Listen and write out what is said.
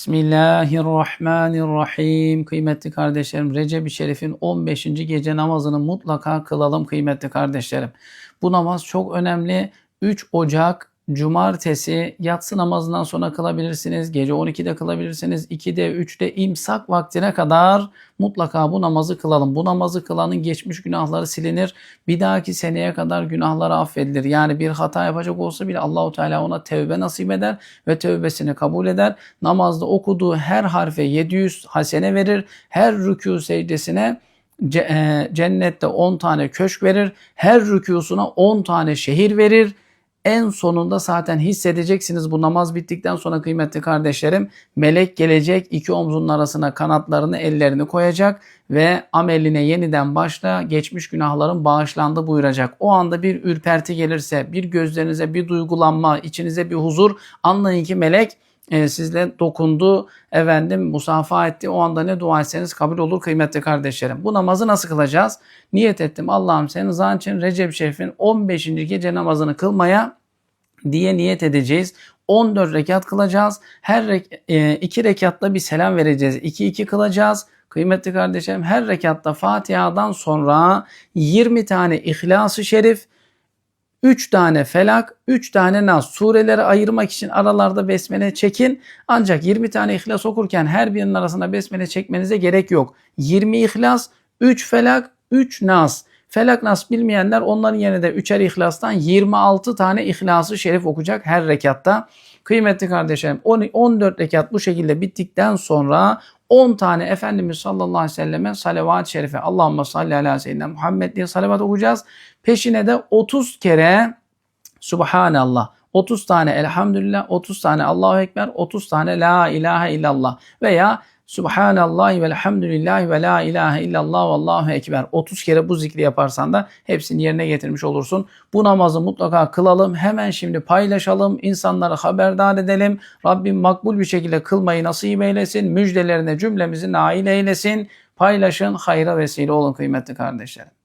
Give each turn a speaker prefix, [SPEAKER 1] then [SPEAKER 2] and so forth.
[SPEAKER 1] Bismillahirrahmanirrahim. Kıymetli kardeşlerim Recep-i Şerif'in 15. gece namazını mutlaka kılalım kıymetli kardeşlerim. Bu namaz çok önemli. 3 Ocak Cumartesi yatsı namazından sonra kılabilirsiniz. Gece 12'de kılabilirsiniz. 2'de 3'de imsak vaktine kadar mutlaka bu namazı kılalım. Bu namazı kılanın geçmiş günahları silinir. Bir dahaki seneye kadar günahları affedilir. Yani bir hata yapacak olsa bile Allahu Teala ona tevbe nasip eder ve tevbesini kabul eder. Namazda okuduğu her harfe 700 hasene verir. Her rükû secdesine e, cennette 10 tane köşk verir. Her rükûsuna 10 tane şehir verir en sonunda zaten hissedeceksiniz bu namaz bittikten sonra kıymetli kardeşlerim. Melek gelecek iki omzunun arasına kanatlarını ellerini koyacak ve ameline yeniden başla geçmiş günahların bağışlandı buyuracak. O anda bir ürperti gelirse bir gözlerinize bir duygulanma içinize bir huzur anlayın ki melek e, sizle dokundu, efendim musafa etti. O anda ne dua etseniz kabul olur kıymetli kardeşlerim. Bu namazı nasıl kılacağız? Niyet ettim Allah'ım senin rızan için Recep Şerif'in 15. gece namazını kılmaya diye niyet edeceğiz. 14 rekat kılacağız. Her rek e, iki rekatta bir selam vereceğiz. 2 2 kılacağız. Kıymetli kardeşlerim her rekatta Fatiha'dan sonra 20 tane İhlas-ı Şerif, 3 tane felak, 3 tane nas sureleri ayırmak için aralarda besmele çekin. Ancak 20 tane ihlas okurken her birinin arasında besmele çekmenize gerek yok. 20 ihlas, 3 felak, 3 nas. Felak nas bilmeyenler onların yerine de 3'er ihlastan 26 tane ihlası şerif okuyacak her rekatta. Kıymetli kardeşlerim 14 rekat bu şekilde bittikten sonra 10 tane Efendimiz sallallahu aleyhi ve selleme salavat-ı şerife Allahümme salli ala seyyidina Muhammed diye salavat okuyacağız. Peşine de 30 kere Subhanallah, 30 tane Elhamdülillah, 30 tane Allahu Ekber, 30 tane La ilahe illallah veya Subhanallah ve elhamdülillahi ve la ilahe illallah ve allahu ekber. 30 kere bu zikri yaparsan da hepsini yerine getirmiş olursun. Bu namazı mutlaka kılalım. Hemen şimdi paylaşalım. insanları haberdar edelim. Rabbim makbul bir şekilde kılmayı nasip eylesin. Müjdelerine cümlemizi nail eylesin. Paylaşın, hayra vesile olun kıymetli kardeşlerim.